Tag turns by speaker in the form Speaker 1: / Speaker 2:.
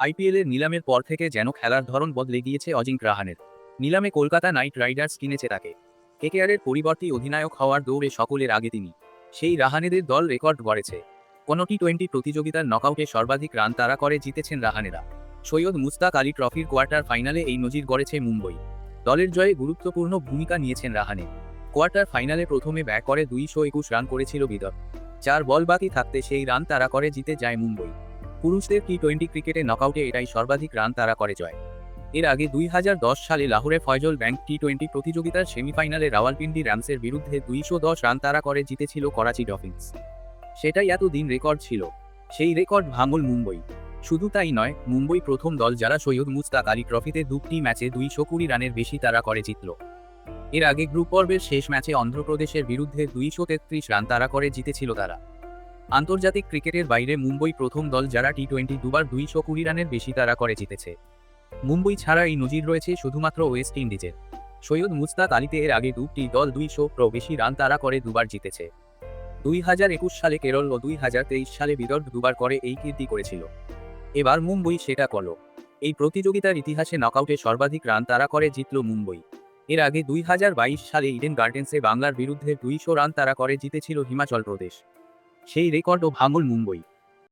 Speaker 1: আইপিএলের নিলামের পর থেকে যেন খেলার ধরন বদলে গিয়েছে অজিঙ্ক রাহানের নিলামে কলকাতা নাইট রাইডার্স কিনেছে তাকে। কেকেআরের পরিবর্তে অধিনায়ক হওয়ার দৌড়ে সকলের আগে তিনি। সেই রাহানেদের দল রেকর্ড গড়েছে। কোনো টি টোয়েন্টি প্রতিযোগিতার নকআউটে সর্বাধিক রান তারা করে জিতেছেন রাহানেরা। সৈয়দ মুস্তাক আলী ট্রফির কোয়ার্টার ফাইনালে এই নজির গড়েছে মুম্বই। দলের জয়ে গুরুত্বপূর্ণ ভূমিকা নিয়েছেন রাহানে। কোয়ার্টার ফাইনালে প্রথমে ব্যাক করে দুইশো একুশ রান করেছিল বিদর চার বল বাকি থাকতে সেই রান তারা করে জিতে যায় মুম্বই। পুরুষদের টি টোয়েন্টি ক্রিকেটে নকআউটে এটাই সর্বাধিক রান তারা করে জয়। এর আগে দুই হাজার দশ সালে লাহোরে ফয়জল ব্যাংক টি টোয়েন্টি প্রতিযোগিতার সেমিফাইনালে রাওয়ালপিন্ডি র্যামসের বিরুদ্ধে দুইশো দশ রান তারা করে জিতেছিল করাচি ডফিন্স। সেটাই এতদিন রেকর্ড ছিল। সেই রেকর্ড ভাঙল মুম্বই। শুধু তাই নয়, মুম্বই প্রথম দল যারা সৈয়দ মুস্তাক আলী ট্রফিতে দুটি ম্যাচে দুইশো কুড়ি রানের বেশি তারা করে জিতল। এর আগে গ্রুপ পর্বের শেষ ম্যাচে অন্ধ্রপ্রদেশের বিরুদ্ধে দুইশো তেত্রিশ রান তারা করে জিতেছিল তারা। আন্তর্জাতিক ক্রিকেটের বাইরে মুম্বই প্রথম দল যারা টি টোয়েন্টি দুবার দুইশো কুড়ি রানের বেশি তারা করে জিতেছে। মুম্বই ছাড়া এই নজির রয়েছে শুধুমাত্র ওয়েস্ট ইন্ডিজের। সৈয়দ মুস্তাক আলীতে এর আগে দুটি দল দুইশো প্রো বেশি রান তারা করে দুবার জিতেছে। দুই হাজার একুশ সালে কেরল ও দুই হাজার তেইশ সালে বিদর্ভ দুবার করে এই কীর্তি করেছিল। এবার মুম্বই সেটা করল। এই প্রতিযোগিতার ইতিহাসে নকআউটে সর্বাধিক রান তারা করে জিতল মুম্বই। এর আগে দুই হাজার বাইশ সালে ইডেন গার্ডেন্সে বাংলার বিরুদ্ধে দুইশো রান তারা করে জিতেছিল হিমাচল প্রদেশ। সেই রেকর্ডও ভাঙল মুম্বই।